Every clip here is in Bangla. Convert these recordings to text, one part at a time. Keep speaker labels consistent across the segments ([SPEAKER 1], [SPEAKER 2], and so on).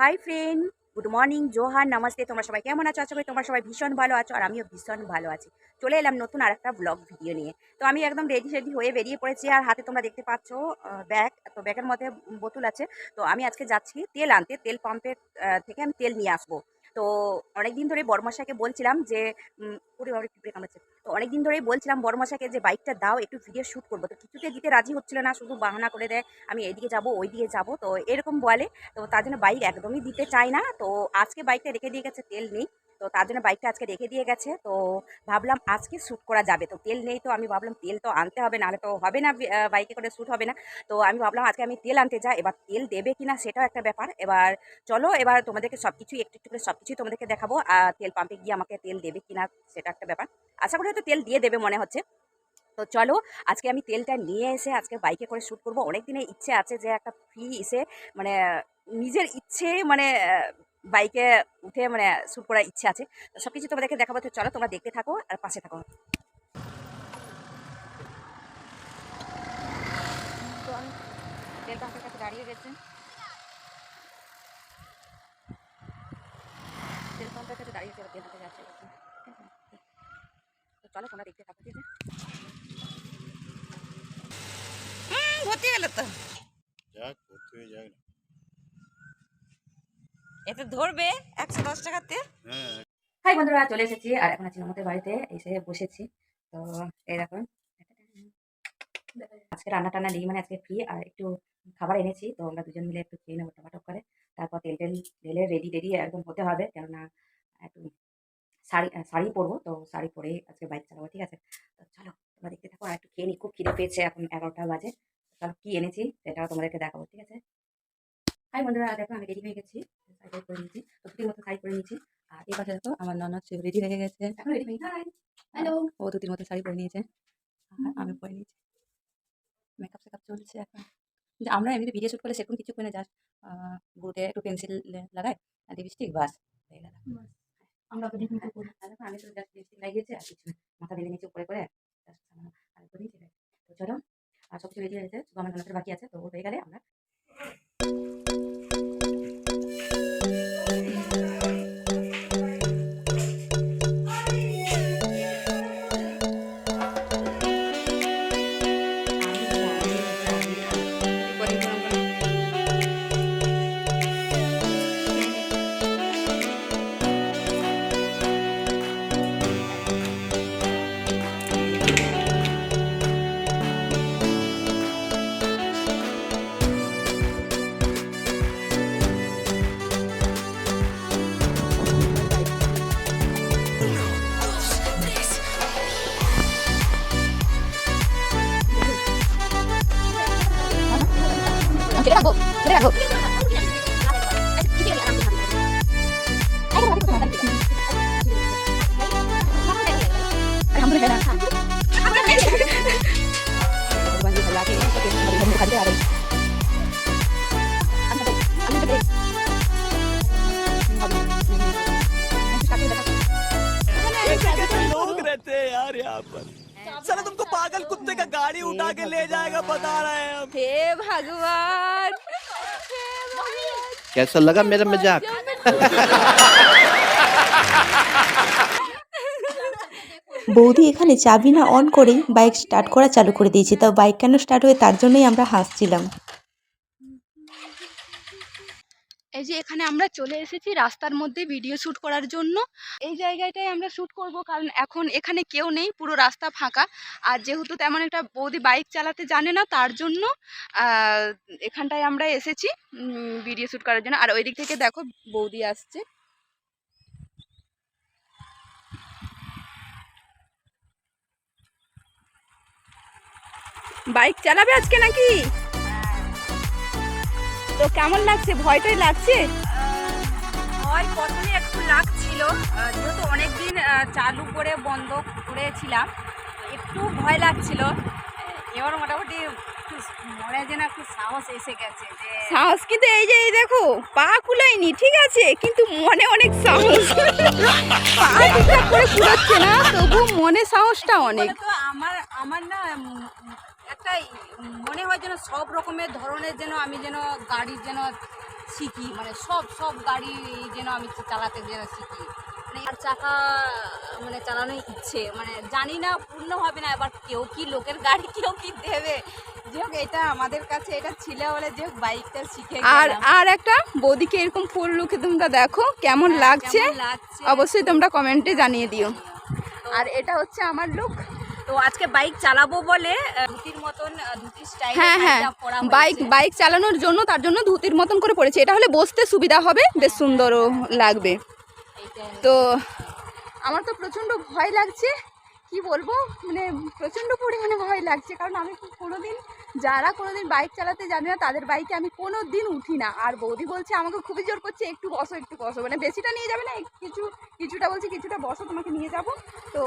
[SPEAKER 1] হাই ফ্রেন্ড গুড মর্নিং জোহার নমস্তে তোমরা সবাই কেমন আছো? আশা করি তোমরা সবাই ভীষণ ভালো আছো আর আমিও ভীষণ ভালো আছি। চলে এলাম নতুন আর একটা ব্লগ ভিডিও নিয়ে। তো আমি একদম রেডি সেডি হয়ে বেরিয়ে পড়েছি আর হাতে তোমরা দেখতে পাচ্ছ ব্যাগ তো ব্যাগের মধ্যে বোতল আছে। তো আমি আজকে যাচ্ছি তেল আনতে, তেল পাম্পের থেকে আমি তেল নিয়ে আসব। তো অনেকদিন ধরে বড়মশাকে বলছিলাম যে পিঁপড়ে কামড়াচ্ছে তো অনেকদিন ধরেই বলছিলাম বড়মশাকে যে বাইকটা দাও, একটু ভিডিও শ্যুট করব। তো কিছুতে দিতে রাজি হচ্ছিল না, শুধু বাহানা করে দেয়, আমি এইদিকে যাব ওই দিকে যাব। তো এরকম বলে, তো তার জন্য বাইক একদমই দিতে চায় না। তো আজকে বাইকটা রেখে দিয়ে গেছে, তেল নেই। তো তার জন্য বাইকটা আজকে রেখে দিয়ে গেছে। তো ভাবলাম আজকে শ্যুট করা যাবে। তো তেল নেই তো, আমি ভাবলাম তেল তো আনতে হবে, নাহলে তো হবে না বাইকে করে শ্যুট হবে না। তো আমি ভাবলাম আজকে আমি তেল আনতে যাই। এবার তেল দেবে কিনা সেটাও একটা ব্যাপার। এবার চলো, এবার তোমাদেরকে সব কিছুই একটু একটু করে সব কিছুই তোমাদেরকে দেখাবো। আর তেল পাম্পে গিয়ে আমাকে তেল দেবে কিনা সেটা একটা ব্যাপার। আশা করি হয়তো তেল দিয়ে দেবে মনে হচ্ছে। তো চলো, আজকে আমি তেলটা নিয়ে এসে আজকে বাইকে করে শ্যুট করব। অনেক দিনের ইচ্ছে আছে যে একটা ফ্রি এসে মানে নিজের ইচ্ছে মানে বাইকে উঠে মানে শ্যুট করার ইচ্ছে আছে। তো সব কিছু তোমাদেরকে দেখাবো। তো চলো, তোমরা দেখতে থাকো আর পাশে থাকো। দাঁড়িয়ে গেছে। দাঁড়িয়ে যাচ্ছে। চলো তোমরা দেখতে থাকো ঠিক আছে? ভর্তি গেল তো।
[SPEAKER 2] যাক ভর্তি হয়ে যাক না।
[SPEAKER 1] এতে ধরবে একশো দশ টাকাতে
[SPEAKER 2] হ্যাঁ।
[SPEAKER 1] হাই বন্ধুরা চলে এসেছি আর এখন আছি আমাদের বাড়িতে এসে বসেছি। তো এই দেখুন আজকে রান্না টান্না নেই মানে আজকে ফ্রি আর একটু খাবার এনেছি তো আমরা দুজন মিলে একটু খেয়ে নেব টমাটক করে। তারপর তেল টেল ঢেলে রেডি রেডি একদম হতে হবে কেননা একটু শাড়ি শাড়ি পরবো। তো শাড়ি পরে আজকে বাইক চালাবো, ঠিক আছে? তো চলো, তোমরা দেখতে থাকো, আর একটু খেয়ে নিই। খুব খিদে পেয়েছে এখন এগারোটা বাজে। চলো, কি এনেছি সেটাও তোমাদেরকে দেখাবো, ঠিক আছে? হাই বন্ধুরা, দেখো আমি রেডি হয়ে গেছি, শাড়ি পরে নিয়েছি। তো দুটির মতো শাড়ি পরে নিয়েছি। আর এই পাশে দেখো, আমার ননদ, সে রেডি হয়ে গেছে। এখন রেডি হয়ে হ্যালো ও দুটির মতো শাড়ি পরে নিয়েছে। আর আমি পরে নিয়েছি। মেকআপ সেকআপ চলছে এখন। আমরা এমনিতে ভিডিও শ্যুট করলে সেরকম কিছু করে জাস্ট বুটে একটু পেন্সিল লাগাই, আর লিপস্টিক বাস। হয়ে গেল আমরা তো দেখুন আমি তো জাস্ট লিপস্টিক লাগিয়েছি আর কিছু মাথা বেঁধে নিচে উপরে করে আর করে তো চলো, আর সব কিছু রেডি হয়েছে শুধু আমার বাকি আছে, তো হয়ে গেলে আমরা রাখো
[SPEAKER 3] लोग रहते हैं यार यहाँ पर सर तुमको पागल कुत्ते का गाड़ी उठा के ले जाएगा बता रहे हैं
[SPEAKER 4] हे भगवान।
[SPEAKER 2] कैसा लगा मेरा मजाक
[SPEAKER 5] বৌদি এখানে চাবি না অন করেই বাইক স্টার্ট করা চালু করে দিয়েছে তাও বাইক কেন স্টার্ট হয়ে তার জন্যই আমরা হাসছিলাম
[SPEAKER 4] এই যে এখানে আমরা চলে এসেছি রাস্তার মধ্যে ভিডিও শ্যুট করার জন্য। এই জায়গাটায় আমরা শ্যুট করব কারণ এখন এখানে কেউ নেই, পুরো রাস্তা ফাঁকা। আর যেহেতু তেমন একটা বৌদি বাইক চালাতে জানে না, তার জন্য এখানটায় আমরা এসেছি ভিডিও শ্যুট করার জন্য। আর ওই দিক থেকে দেখো বৌদি আসছে। বাইক চালাবে আজকে নাকি? তো কেমন লাগছে? ভয়টাই লাগছে?
[SPEAKER 1] ভয় প্রথমে একটু লাগছিল। যেহেতু অনেকদিন চালু করে বন্ধ করেছিলাম একটু ভয় লাগছিল। এবার মোটামুটি একটু মনে যেন একটু সাহস এসে গেছে যে
[SPEAKER 4] সাহস কিন্তু এই যে এই দেখো পা কুলাইনি ঠিক আছে কিন্তু মনে অনেক সাহস। পা ঠিকঠাক করে কুলাচ্ছে না তবু মনে সাহসটা অনেক।
[SPEAKER 1] তো আমার আমার না একটা মনে হয় যেন সব রকমের ধরনের যেন আমি যেন গাড়ির যেন
[SPEAKER 6] শিখি মানে সব সব গাড়ি যেন আমি চালাতে যেন শিখি। মানে আর চাকা মানে চালানোর ইচ্ছে মানে জানি না পূর্ণ হবে না এবার কেউ কি লোকের গাড়ি কেউ কি দেবে?
[SPEAKER 4] যে হোক এটা আমাদের কাছে এটা ছিল বলে যে হোক বাইকটা শিখে
[SPEAKER 6] আর-
[SPEAKER 4] আর একটা বৌদিকে এরকম ফুল লুকে তোমরা দেখো লাগছে?
[SPEAKER 6] কেমন লাগছে।
[SPEAKER 4] অবশ্যই তোমরা কমেন্টে জানিয়ে দিও। আর এটা হচ্ছে আমার লুক
[SPEAKER 6] তো আজকে বাইক চালাবো বলে ধুতির মতন স্টাইল
[SPEAKER 4] হ্যাঁ হ্যাঁ। বাইক বাইক চালানোর জন্য তার জন্য ধুতির মতন করে পড়েছে এটা হলে বসতে সুবিধা হবে বেশ সুন্দরও লাগবে। তো আমার তো প্রচণ্ড ভয় লাগছে। কি বলব? মানে প্রচণ্ড পরিমাণে ভয় লাগছে। কারণ আমি কোনো দিন যারা কোনো দিন বাইক চালাতে জানে না তাদের বাইকে আমি কোনো দিন উঠি না। আর বৌদি বলছে আমাকে খুবই জোর করছে একটু বসো একটু বসো। মানে বেশিটা নিয়ে যাবে না কিছু কিছুটা বলছে কিছুটা বসো তোমাকে নিয়ে যাব। তো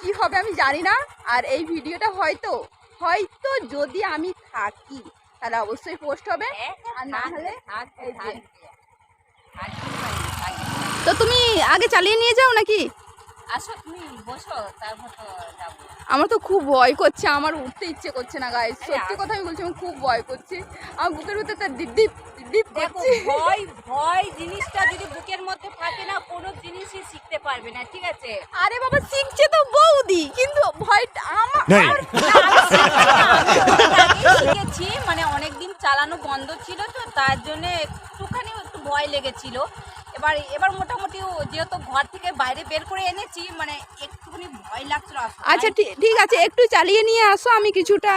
[SPEAKER 4] কি হবে আমি জানি না। আর এই ভিডিওটা হয়তো হয়তো যদি আমি থাকি তাহলে অবশ্যই পোস্ট হবে। আর না হলে তো তুমি আগে চালিয়ে নিয়ে যাও নাকি?
[SPEAKER 6] আসো তুমি বসো তারপর তো যাব।
[SPEAKER 4] আমার তো খুব ভয় করছে আমার উঠতে ইচ্ছে করছে না গায়ে সত্যি কথা আমি বলছি আমার খুব ভয় করছে। আমার বুকের ভিতরে তার ডিপ
[SPEAKER 6] দেখো
[SPEAKER 4] করছে
[SPEAKER 6] ভয় ভয় জিনিসটা যদি বুকের মধ্যে থাকে না কোনো জিনিসই শিখতে পারবে না ঠিক আছে?
[SPEAKER 4] আরে বাবা শিখছে তো বৌদি কিন্তু ভয়টা আমার
[SPEAKER 6] শিখেছি মানে অনেক দিন চালানো বন্ধ ছিল তো তার জন্য একটুখানি একটু ভয় লেগেছিল। এবার এবার মোটামুটি যেহেতু ঘর থেকে বাইরে বের করে এনেছি মানে একটুখানি ভয় লাগছিল
[SPEAKER 4] আচ্ছা ঠিক আছে, একটু চালিয়ে নিয়ে আসো, আমি কিছুটা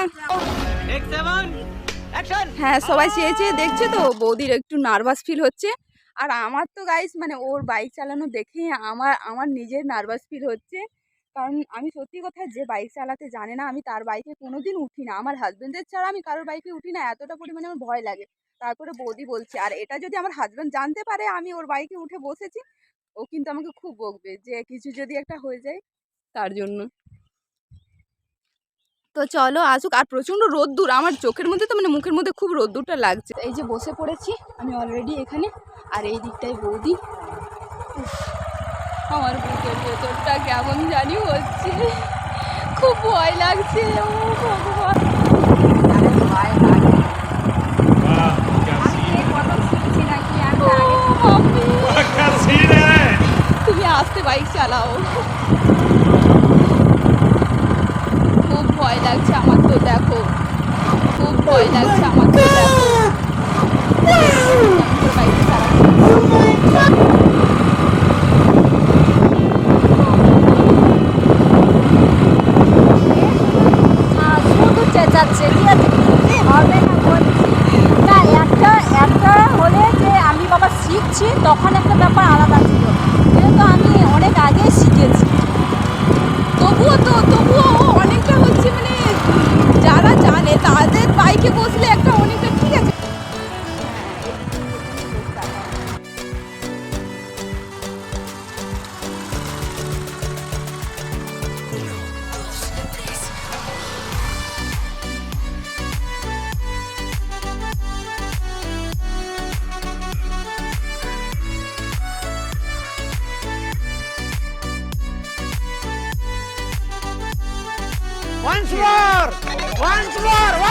[SPEAKER 4] হ্যাঁ সবাই চেয়ে চেয়ে দেখছে তো, বৌদির একটু নার্ভাস ফিল হচ্ছে। আর আমার তো গাইস মানে ওর বাইক চালানো দেখে আমার আমার নিজের নার্ভাস ফিল হচ্ছে। কারণ আমি সত্যি কথা যে বাইক চালাতে জানে না, আমি তার বাইকে কোনো দিন উঠি না। আমার হাজবেন্ডের ছাড়া আমি কারোর বাইকে উঠি না, এতটা পরিমাণে আমার ভয় লাগে। তারপরে বৌদি বলছে, আর এটা যদি আমার হাজবেন্ড জানতে পারে, আমি ওর বাইকে উঠে বসেছি, ও কিন্তু আমাকে খুব বকবে যে কিছু যদি একটা হয়ে যায় তার জন্য। তো চলো আসুক, আর প্রচণ্ড রোদ্দুর, আমার চোখের মধ্যে তো মানে মুখের মধ্যে খুব রোদ্দুরটা লাগছে। এই যে বসে পড়েছি, আমি অলরেডি এখানে, আর এই দিকটাই বৌদি। আমার বুকের ভেতরটা কেমন জানি হচ্ছে। খুব ভয় লাগছে। ও ভগবান। তুমি আসতে বাইক চালাও। খুব ভয় লাগছে আমার তো দেখো। খুব ভয় লাগছে আমার তো দেখো। oh
[SPEAKER 6] বাইক চালাও চেঁচাচ্ছে ঠিক আছে কি হবে না একটা একটা হলে যে আমি বাবা শিখছি, তখন একটা ব্যাপার আলাদা।
[SPEAKER 3] Once more!